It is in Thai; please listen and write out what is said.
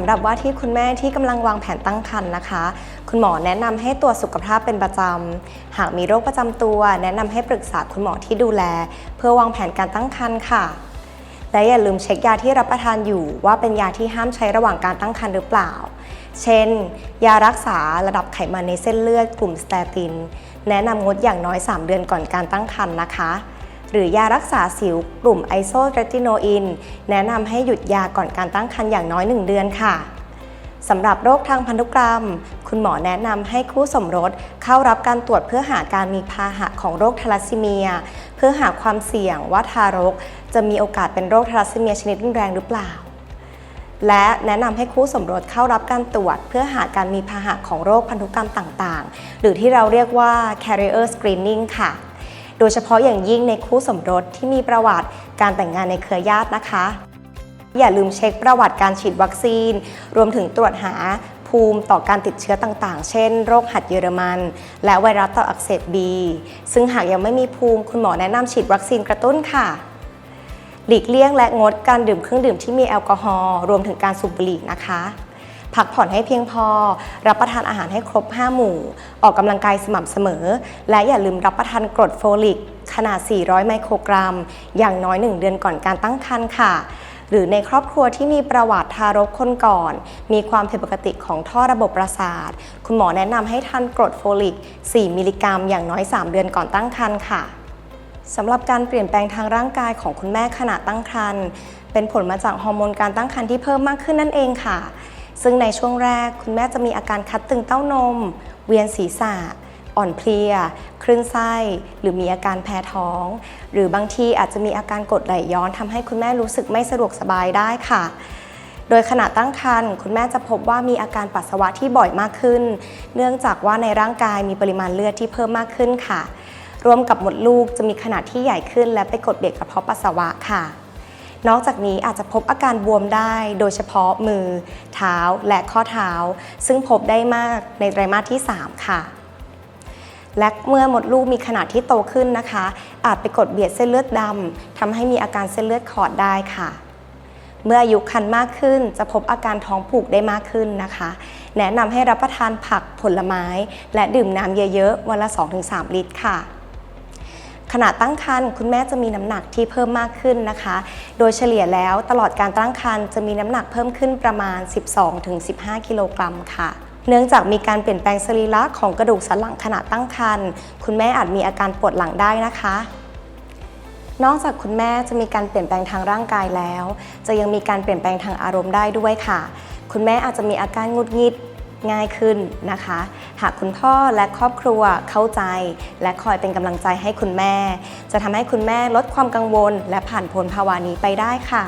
ำหรับว่าที่คุณแม่ที่กำลังวางแผนตั้งครรภ์นะคะ คุณหมอแนะนำให้ตรวจสุขภาพเป็นประจำ หากมีโรคประจำตัว แนะนำให้ปรึกษาคุณหมอที่ดูแล เพื่อวางแผนการตั้งครรภ์ค่ะ และอย่าลืมเช็คยาที่รับประทานอยู่ ว่าเป็นยาที่ห้ามใช้ระหว่างการตั้งครรภ์หรือเปล่า เช่น ยารักษาระดับไขมันในเส้นเลือดกลุ่มสเตติน แนะนำงดอย่างน้อย 3 เดือนก่อนการตั้งครรภ์นะคะ หรือยารักษาสิวกลุ่มไอโซเรติโนอินแนะนำให้หยุดยาก่อนการตั้งครรภ์อย่างน้อย 1 เดือนค่ะสำหรับโรคทางพันธุกรรม คุณหมอแนะนำให้คู่สมรสเข้ารับการตรวจเพื่อหาการมีพาหะของโรคทาลัสซีเมีย เพื่อหาความเสี่ยงว่าทารก จะมีโอกาสเป็นโรคทาลัสซีเมียชนิดรุนแรงหรือเปล่า และแนะนำให้คู่สมรสเข้ารับการตรวจ เพื่อหาการมีพาหะของโรคพันธุกรรมต่างๆ หรือที่เราเรียกว่า carrier screening ค่ะ โดยเฉพาะอย่างยิ่งในคู่สมรสที่มีประวัติการแต่งงานในเครือญาตินะคะ อย่าลืมเช็คประวัติการฉีดวัคซีน รวมถึงตรวจหาภูมิต่อการติดเชื้อต่างๆ เช่น โรคหัดเยอรมัน และไวรัสตับอักเสบบี ซึ่งหากยังไม่มีภูมิคุณหมอแนะนำฉีดวัคซีนกระตุ้นค่ะ หลีกเลี่ยงและงดการดื่มเครื่องดื่มที่มีแอลกอฮอล์รวมถึงการสูบบุหรี่นะคะ พักผ่อนให้เพียงพอ รับประทานอาหารให้ครบ 5 หมู่ ออกกำลังกายสม่ำเสมอ และอย่าลืมรับประทานกรดโฟลิก ขนาด 400 ไมโครกรัม อย่างน้อย 1 เดือนก่อนการตั้งครรภ์ค่ะหรือในครอบครัวที่มีประวัติทารกคนก่อน มีความผิดปกติของท่อระบบประสาท คุณหมอแนะนำให้ทานกรดโฟลิก 4 มิลลิกรัม อย่างน้อย 3 เดือนก่อนตั้งครรภ์ค่ะสำหรับการเปลี่ยนแปลงทางร่างกายของคุณแม่ขณะตั้งครรภ์เป็นผลมาจากฮอร์โมนการตั้งครรภ์ที่เพิ่มมากขึ้นนั่นเองค่ะ ซึ่งในช่วงแรกคุณแม่จะมีอาการคัดตึงเต้านม เวียนศีรษะ อ่อนเพลีย คลื่นไส้ หรือมีอาการแพ้ท้อง หรือบางทีอาจจะมีอาการกดไหลย้อนทำให้คุณแม่รู้สึกไม่สะดวกสบายได้ค่ะโดยขณะตั้งครรภ์คุณแม่จะพบว่ามีอาการปัสสาวะที่บ่อยมากขึ้น เนื่องจากว่าในร่างกายมีปริมาณเลือดที่เพิ่มมากขึ้นค่ะ รวมกับมดลูกจะมีขนาดที่ใหญ่ขึ้น และไปกดเบียดกระเพาะปัสสาวะค่ะ นอกจากนี้อาจจะพบอาการบวมได้ โดยเฉพาะมือ เท้าและข้อเท้า ซึ่งพบได้มากในไตรมาสที่ 3 ค่ะ และเมื่อมดลูกมีขนาดที่โตขึ้นนะคะ อาจไปกดเบียดเส้นเลือดดำทำให้มีอาการเส้นเลือดขอดได้ค่ะเมื่ออายุคันมากขึ้นจะพบอาการท้องผูกได้มากขึ้นนะคะ แนะนำให้รับประทานผักผลไม้ และดื่มน้ำเยอะๆ วันละ 2-3 ลิตรค่ะ ขณะตั้งครรภ์คุณแม่จะมีน้ำหนักที่เพิ่มมากขึ้นนะคะ โดยเฉลี่ยแล้วตลอดการตั้งครรภ์จะมีน้ำหนักเพิ่มขึ้นประมาณ 12-15 กิโลกรัมค่ะ เนื่องจากมีการเปลี่ยนแปลงสรีระของกระดูกสันหลังขณะตั้งครรภ์คุณแม่อาจมีอาการปวดหลังได้นะคะนอกจากคุณแม่จะมีการเปลี่ยนแปลงทางร่างกายแล้ว จะยังมีการเปลี่ยนแปลงทางอารมณ์ได้ด้วยค่ะ คุณแม่อาจจะมีอาการงุดงิด ง่ายขึ้นนะคะ หากคุณพ่อและครอบครัวเข้าใจ และคอยเป็นกำลังใจให้คุณแม่ จะทำให้คุณแม่ลดความกังวล และผ่านพ้นภาวะนี้ไปได้ค่ะ